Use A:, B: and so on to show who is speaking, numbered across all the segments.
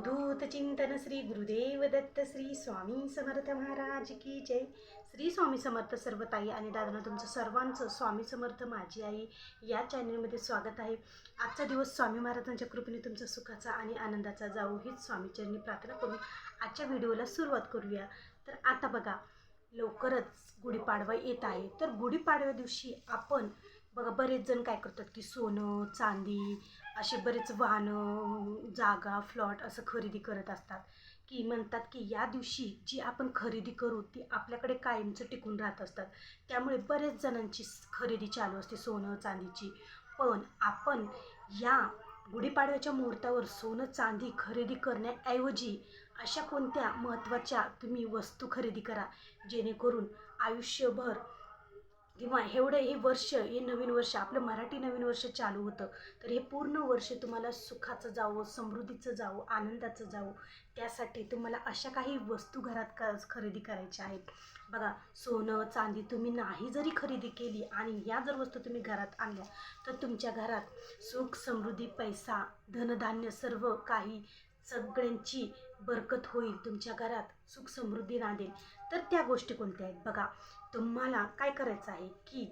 A: अवधूत चिंतन श्री गुरुदेव दत्त श्री स्वामी समर्थ महाराज की जय. श्री स्वामी समर्थ सर्व ताई आणि दादांना तुमचं सर्वांचं स्वामी समर्थ माझी आई या चॅनलमध्ये स्वागत आहे. आजचा दिवस स्वामी महाराजांच्या कृपेने तुमचा सुखाचा आणि आनंदाचा जाऊ हीच स्वामीचरणी प्रार्थना करून आजच्या व्हिडिओला सुरुवात करूया. तर आता बघा लवकरच गुढीपाडवा येत आहे. तर गुढीपाडव्या दिवशी आपण बघा बरेच जण काय करतात की सोनं चांदी असे बरेच वाहनं जागा फ्लॉट असं खरेदी करत असतात की म्हणतात की या दिवशी जी आपण खरेदी करू ती आपल्याकडे कायमचं टिकून राहत असतात. त्यामुळे बरेच जणांची खरेदी चालू असते सोनं चांदीची. पण आपण या गुढीपाडव्याच्या मुहूर्तावर सोनं चांदी खरेदी करण्याऐवजी अशा कोणत्या महत्त्वाच्या तुम्ही वस्तू खरेदी करा जेणेकरून आयुष्यभर किंवा एवढं हे वर्ष हे नवीन वर्ष आपलं मराठी नवीन वर्ष चालू होतं तर हे पूर्ण वर्ष तुम्हाला सुखाचं जावं समृद्धीचं जावं आनंदाचं जावं. त्यासाठी तुम्हाला अशा काही वस्तू घरात क खरेदी करायच्या आहेत. बघा सोनं चांदी तुम्ही नाही जरी खरेदी केली आणि ह्या जर वस्तू तुम्ही घरात आणल्या तर तुमच्या घरात सुख समृद्धी पैसा धनधान्य सर्व काही सगळ्यांची बरकत होईल तुमच्या घरात. सुख समृद्धी नांदेल तर त्या गोष्टी कोणत्या आहेत? बघा तुम्हाला काय करायचं आहे की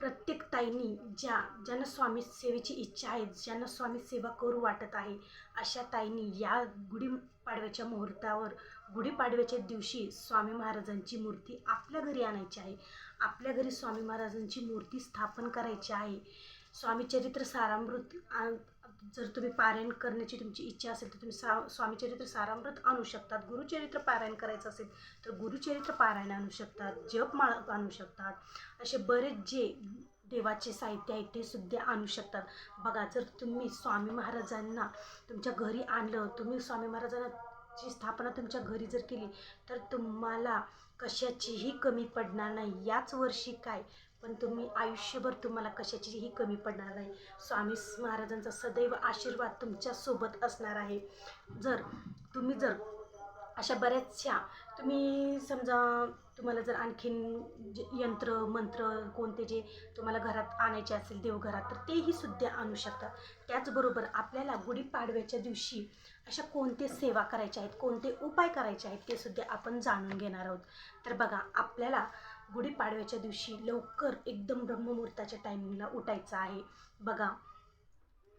A: प्रत्येक ताईंनी ज्या ज्यांना स्वामी सेवेची इच्छा आहे ज्यांना स्वामी सेवा करू वाटत आहे अशा ताईंनी या गुढीपाडव्याच्या मुहूर्तावर गुढीपाडव्याच्या दिवशी स्वामी महाराजांची मूर्ती आपल्या घरी आणायची आहे. आपल्या घरी स्वामी महाराजांची मूर्ती स्थापन करायची आहे. स्वामी चरित्र सारामृत जर तुम्ही पारायण करण्याची तुमची इच्छा असेल तर तुम्ही सा स्वामी चरित्र सारामृत आणू शकतात. गुरुचरित्र पारायण करायचं असेल तर गुरुचरित्र पारायण आणू शकतात जपमाळ आणू शकतात. असे बरेच जे देवाचे साहित्य आहे ते सुद्धा आणू शकतात. बघा जर तुम्ही स्वामी महाराजांना तुमच्या घरी आणलं तुम्ही स्वामी महाराजांची स्थापना तुमच्या घरी जर केली तर तुम्हाला कशाचीही कमी पडणार नाही. याच वर्षी काय? पण तुम्ही आयुष्यभर तुम्हाला कशाचीही कमी पडणार नाही. स्वामी महाराजांचा सदैव आशीर्वाद तुमच्यासोबत असणार आहे. जर तुम्ही जर अशा बऱ्याचशा तुम्ही समजा तुम्हाला जर आणखीन जे यंत्र मंत्र कोणते जे तुम्हाला घरात आणायचे असेल देवघरात तर तेही सुद्धा आणू शकतात त्याचबरोबर आपल्याला गुढीपाडव्याच्या दिवशी अशा कोणते सेवा करायच्या आहेत कोणते उपाय करायचे आहेत ते सुद्धा आपण जाणून घेणार आहोत. तर बघा आपल्याला गुढीपाडव्याच्या दिवशी लवकर एकदम ब्रह्ममुहूर्ताच्या टायमिंगला उठायचं आहे. बघा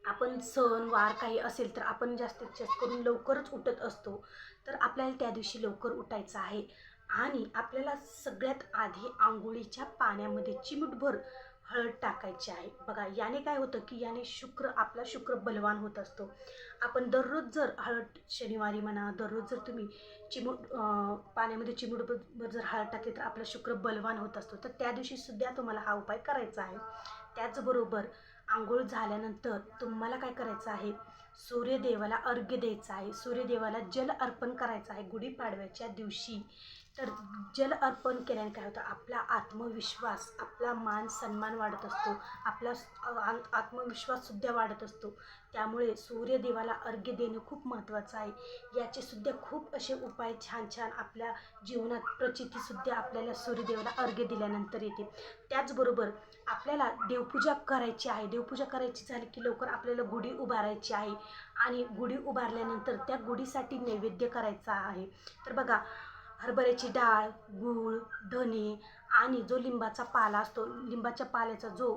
A: आपण सण वार काही असेल तर आपण जास्तीत जास्त करून लवकरच उठत असतो. तर आपल्याला त्या दिवशी लवकर उठायचं आहे. आणि आपल्याला सगळ्यात आधी आंघोळीच्या पाण्यामध्ये चिमूटभर हळद टाकायची आहे. बघा याने काय होतं की याने शुक्र आपला शुक्र बलवान होत असतो. आपण दररोज जर हळद शनिवारी म्हणा दररोज जर तुम्ही चिमूट पाण्यामध्ये चिमूटभर जर हळद टाकली तर आपला शुक्र बलवान होत असतो. तर त्या दिवशीसुद्धा तुम्हाला हा उपाय करायचा आहे. त्याचबरोबर आंघोळ झाल्यानंतर तुम्हाला काय करायचं आहे? सूर्यदेवाला अर्घ्य द्यायचं आहे. सूर्यदेवाला जल अर्पण करायचं आहे. गुढीपाडव्याच्या दिवशी. तर जल अर्पण केल्याने काय होतं? आपला आत्मविश्वास आपला मान सन्मान वाढत असतो. आपला आत्मविश्वाससुद्धा वाढत असतो. त्यामुळे सूर्यदेवाला अर्घ्य देणं खूप महत्त्वाचं आहे. याचे सुद्धा खूप असे उपाय छान छान आपल्या जीवनात प्रचितीसुद्धा आपल्याला सूर्यदेवाला अर्घ्य दिल्यानंतर येते. त्याचबरोबर आपल्याला देवपूजा करायची आहे. देवपूजा करायची झाली की लवकर आपल्याला गुढी उभारायची आहे. आणि गुढी उभारल्यानंतर त्या गुढीसाठी नैवेद्य करायचा आहे. तर बघा हरभऱ्याची डाळ गूळ धने आणि जो लिंबाचा पाला असतो लिंबाच्या पाल्याचा जो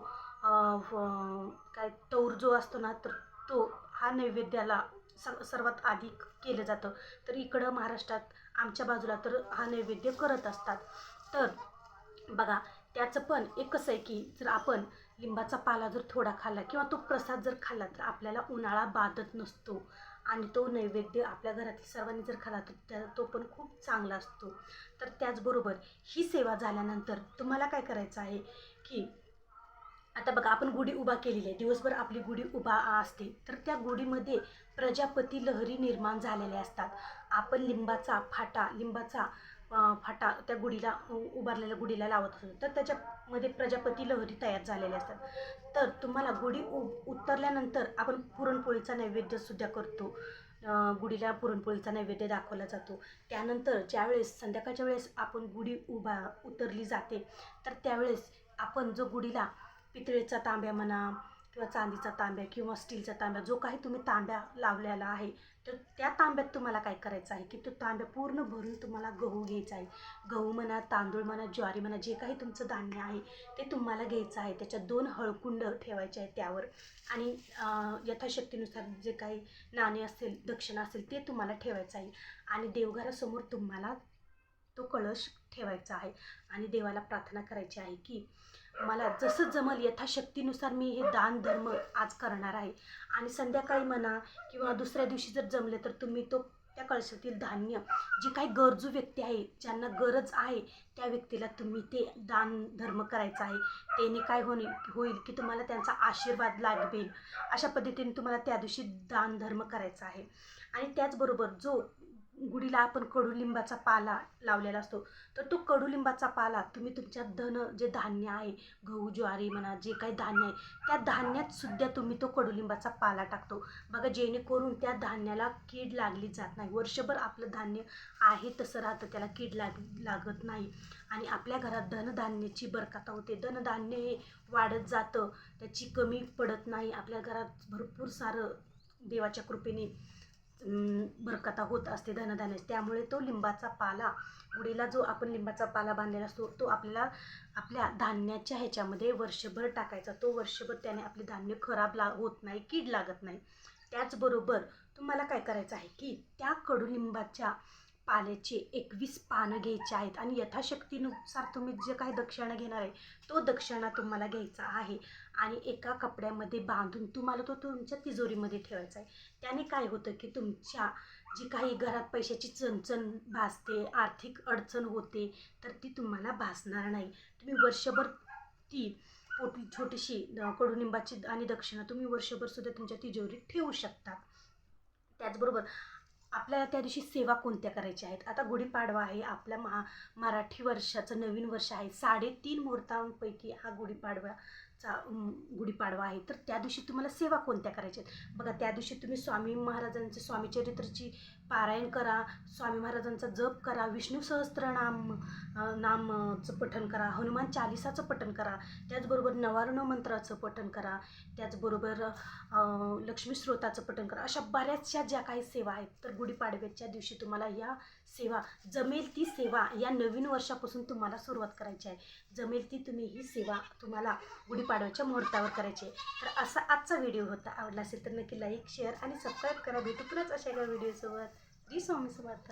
A: काय तौर जो असतो ना तर तो हा नैवेद्याला सर्व सर्वात आधी केलं जातं. तर इकडं महाराष्ट्रात आमच्या बाजूला तर हा नैवेद्य करत असतात. तर बघा त्याचं पण एकच आहे की जर आपण लिंबाचा पाला जर थोडा खाल्ला किंवा तो प्रसाद जर खाल्ला तर आपल्याला उन्हाळा बाधत नसतो. आणि तो नैवेद्य आपल्या घरातील सर्वांनी जर खाला तर त्या तो पण खूप चांगला असतो. तर त्याचबरोबर ही सेवा झाल्यानंतर तुम्हाला काय करायचं आहे की आता बघा आपण गुढी उभा केलेली आहे. दिवसभर आपली गुढी उभा असते. तर त्या गुढीमध्ये प्रजापती लहरी निर्माण झालेल्या असतात. आपण लिंबाचा फाटा लिंबाचा फाटा त्या गुढीला उ- उभारलेल्या गुढीला लावत असतो. तर त्याच्यामध्ये प्रजापती लहरी तयार झालेल्या असतात. तर तुम्हाला गुढी उ उतरल्यानंतर आपण पुरणपोळीचा नैवेद्यसुद्धा करतो. गुढीला पुरणपोळीचा नैवेद्य दाखवला जातो. त्यानंतर ज्यावेळेस संध्याकाळच्या वेळेस आपण गुढी उभा उतरली जाते तर त्यावेळेस आपण जो गुढीला पितळेचा तांब्या म्हणा किंवा चांदीचा तांब्या किंवा स्टीलचा तांब्या जो काही तुम्ही तांब्या लावलेला आहे तर त्या तांब्यात तुम्हाला काय करायचं आहे? की तो तांब्या पूर्ण भरून तुम्हाला गहू घ्यायचा आहे. गहू म्हणा तांदूळ म्हणा ज्वारी म्हणा जे काही तुमचं धान्य आहे ते तुम्हाला घ्यायचं आहे. त्याच्यात दोन हळकुंड ठेवायचे आहेत त्यावर. आणि यथाशक्तीनुसार जे काही नाणे असेल दक्षिणा असेल ते तुम्हाला ठेवायचं आहे. आणि देवघरासमोर तुम्हाला तो कळश ठेवायचा आहे. आणि देवाला प्रार्थना करायची आहे की मला जसं जमल यथाशक्तीनुसार मी हे दान धर्म आज करणार आहे. आणि संध्याकाळी म्हणा किंवा दुसऱ्या दिवशी जर जमले तर तुम्ही तो त्या कळशातील धान्य जी काही गरजू व्यक्ती आहे ज्यांना गरज आहे त्या व्यक्तीला तुम्ही ते दान धर्म करायचं आहे. त्याने काय होणे होईल की तुम्हाला त्यांचा आशीर्वाद लागेल अशा पद्धतीने तुम्हाला त्या दिवशी दान धर्म करायचा आहे. आणि त्याचबरोबर जो गुढीला आपण कडुलिंबाचा पाला लावलेला असतो. तर तो कडुलिंबाचा पाला तुम्ही तुमच्या धन जे धान्य आहे गहू ज्वारी म्हणा जे काही धान्य आहे त्या धान्यात सुद्धा तुम्ही तो कडुलिंबाचा पाला टाकतो. बघा जेणेकरून त्या धान्याला कीड लागली जात नाही. वर्षभर आपलं धान्य आहे तसं राहतं. त्याला कीड लाग लागत नाही. आणि आपल्या घरात धनधान्याची बरकता होते. धनधान्य हे वाढत जातं. त्याची कमी पडत नाही. आपल्या घरात भरपूर सारं देवाच्या कृपेने बरकता होत असते धनधान्य त्यामुळे तो लिंबाचा पाला गुढीला जो आपण लिंबाचा पाला बांधलेला असतो तो आपल्याला आपल्या धान्याच्या ह्याच्यामध्ये वर्षभर टाकायचा. तो वर्षभर त्याने आपले धान्य खराब ला होत नाही कीड लागत नाही. त्याचबरोबर तुम्हाला काय करायचं आहे की त्या कडुलिंबाच्या पाल्याचे एकवीस पानं घ्यायचे आहेत आणि यथाशक्तीनुसार तुम्ही जे काही दक्षिणा घेणार आहे तो दक्षिणा तुम्हाला घ्यायचा आहे. आणि एका कपड्यामध्ये बांधून तुम्हाला तो तुमच्या तिजोरीमध्ये ठेवायचा आहे. त्याने काय होतं की तुमच्या जी काही घरात पैशाची चणचण भासते आर्थिक अडचण होते तर ती तुम्हाला भासणार नाही. तुम्ही वर्षभर ती पोटी छोटीशी कडुनिंबाची आणि दक्षिणा तुम्ही वर्षभर सुद्धा तुमच्या तिजोरीत ठेवू शकता. त्याचबरोबर आपल्याला त्या दिवशी सेवा कोणत्या करायच्या आहेत? आता गुढीपाडवा आहे आपल्या महा मराठी वर्षाचं नवीन वर्ष आहे. साडेतीन मुहूर्तांपैकी हा गुढीपाडव्याचा गुढीपाडवा आहे. तर त्या दिवशी तुम्हाला सेवा कोणत्या करायच्या आहेत? बघा त्या दिवशी तुम्ही स्वामी महाराजांचे स्वामी चरित्रची पारायण करा स्वामी महाराजांचा जप करा विष्णू सहस्त्रनाम नामचं पठण करा हनुमान चालिसाचं पठण करा त्याचबरोबर नवारुण मंत्राचं पठण करा त्याचबरोबर लक्ष्मी स्रोताचं पठण करा अशा बऱ्याचशा ज्या काही सेवा आहेत तर गुढीपाडव्याच्या दिवशी तुम्हाला या सेवा जमेल ती सेवा या नवीन वर्षापासून तुम्हाला सुरुवात करायची आहे. जमेल ती तुम्ही ही सेवा तुम्हाला गुढीपाडव्याच्या मुहूर्तावर करायची आहे. तर असा आजचा व्हिडिओ होता. आवडला असेल तर नक्की लाईक शेअर आणि सबस्क्राईब करा. भेटू पुन्हाच अशा एका व्हिडिओसोबत श्री स्वामी समर्थ